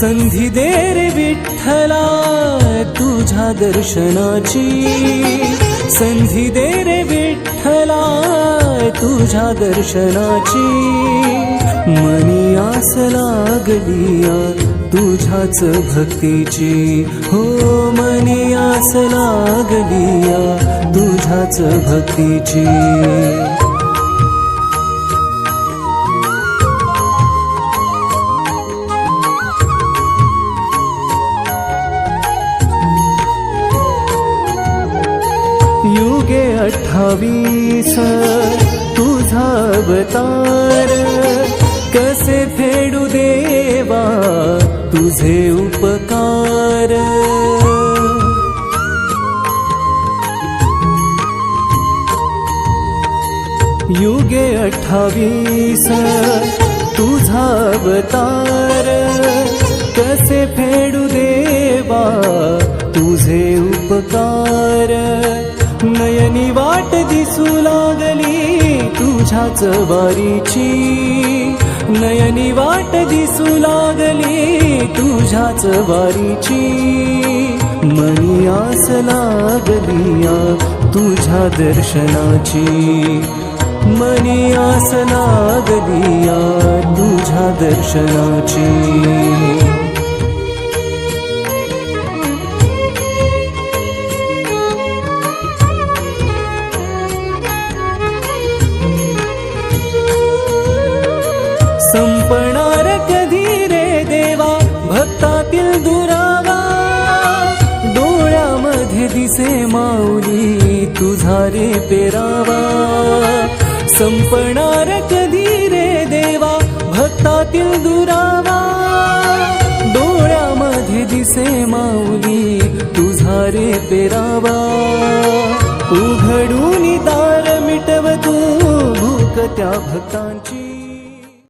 संधी दे रे विठ्ठला तुझ्या दर्शनाची. संधी दे रे विठ्ठला तुझ्या दर्शनाची. मनी आस लागलिया तुझ्याच भक्तीची. हो मनी आस लागलिया तुझ्याच भक्तीची. अठ्ठावीस तुझा अवतार. कसे फेडू देवा तुझे उपकार. युगे अठ्ठावीस तुझा अवतार. कसे फेडू देवा तुझे उपकार. नयनी वाट दिसू लागली तुझ्याच वारीची. नयनी वाट दिसू लागली तुझ्याच वारीची. मनी आस लागलिया तुझ्या दर्शनाची. मनी आस लागलिया तुझ्या दर्शनाची. डोळ्यामध्ये माऊली तुझा रे पेरावा. संपणार कधी रे देवा भक्तातील दुरावा. डोळ्यामध्ये दिसे माऊली तुझा रे पेरावा. उघडून दार मिटव तू भूक त्या भक्तांची.